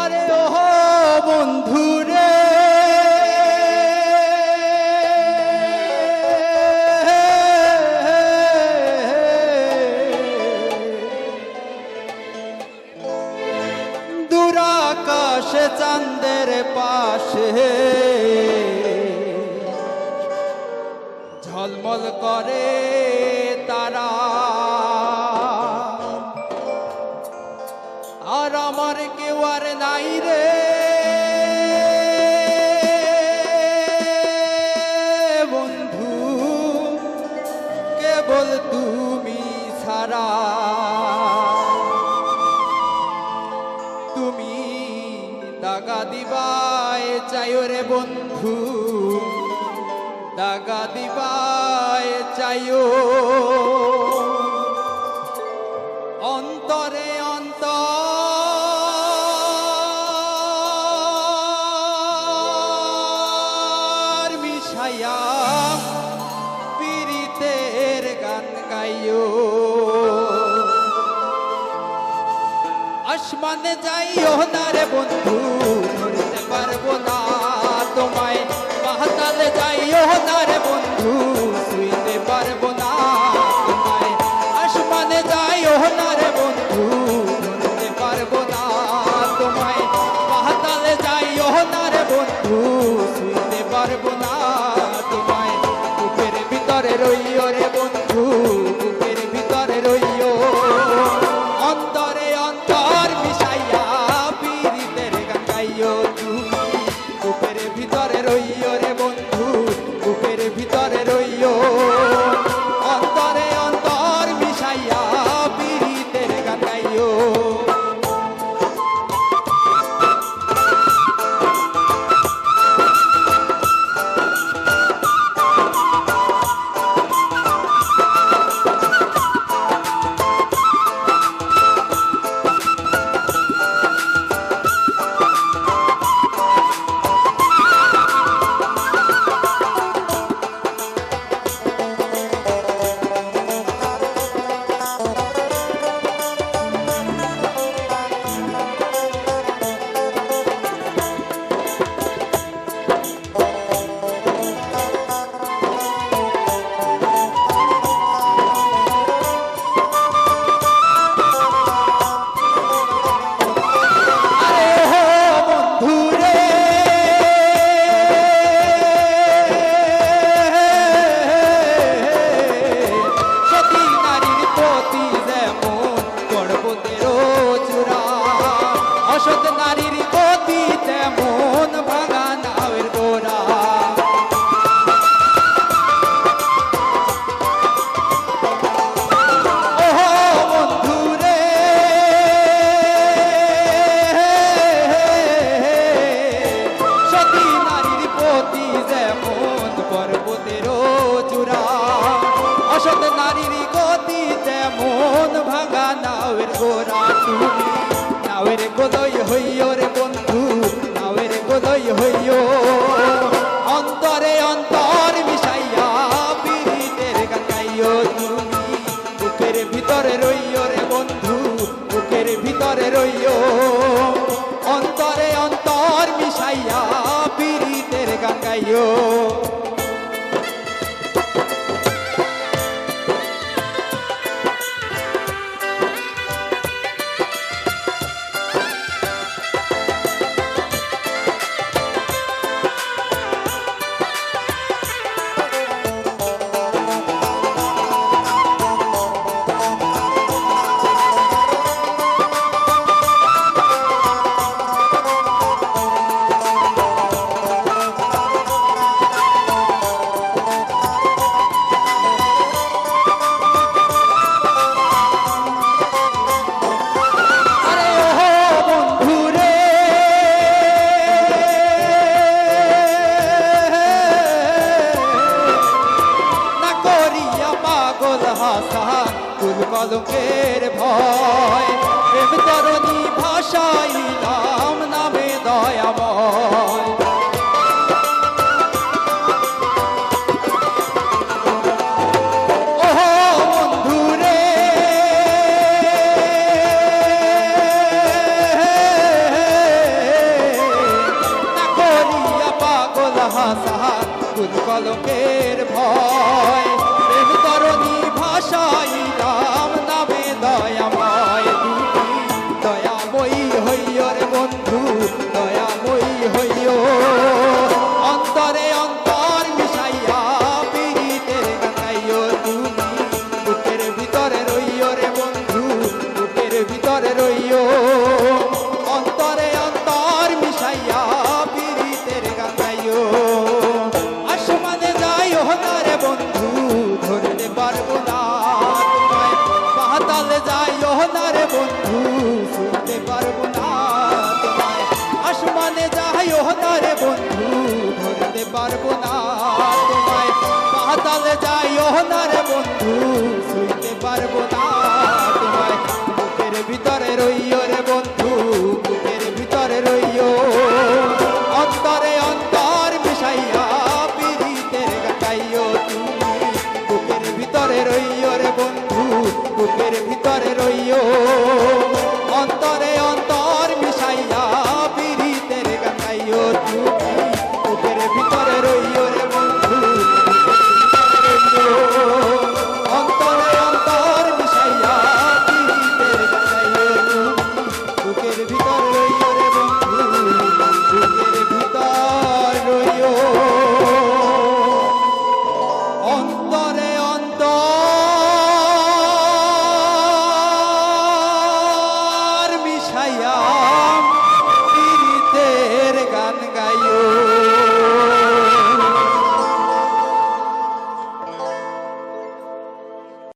আরে ও বন্ধু রে দুরাকাশে চাঁদের পাশে ঝলমল করে তারা। নাই রে। বন্ধু, কেবল তুমি ছাড়া। তুমি দাগা দিবায় চাইও রে বন্ধু, দাগা দিবায় চাইও। অন্তর আসমানে যাইও না রে বন্ধু। নাওয়ের গোড়া তুমি গোদয় হইও রে বন্ধু, নাওয়ের গোদয় হইও। অন্তরে অন্তর মিশাইয়া পীড়িতের গান গাইও তুমি। বুকের ভিতরে রইও রে বন্ধু, বুকের ভিতরে রইও। অন্তরে অন্তর মিশাইয়া পীড়িতের গান বুকের ভয়। প্রেম ভাষাই ভাষাইলাম নামে দয়াময়। হাসাহাত লোকের ভয়। প্রেম ভাষাই ভাষাইলা পারব না। তোমায় পাতালে যাইও না রে বন্ধু শুনতে পারব না। তোমায় বুকের ভিতরে রইও রে বন্ধু, বুকের ভিতরে রইও। অন্তরে অন্তর মিশাইয়া পীড়িতের গাইও তুমি। বুকের ভিতরে রইও রে বন্ধু, বুকের ভিতরে রইও।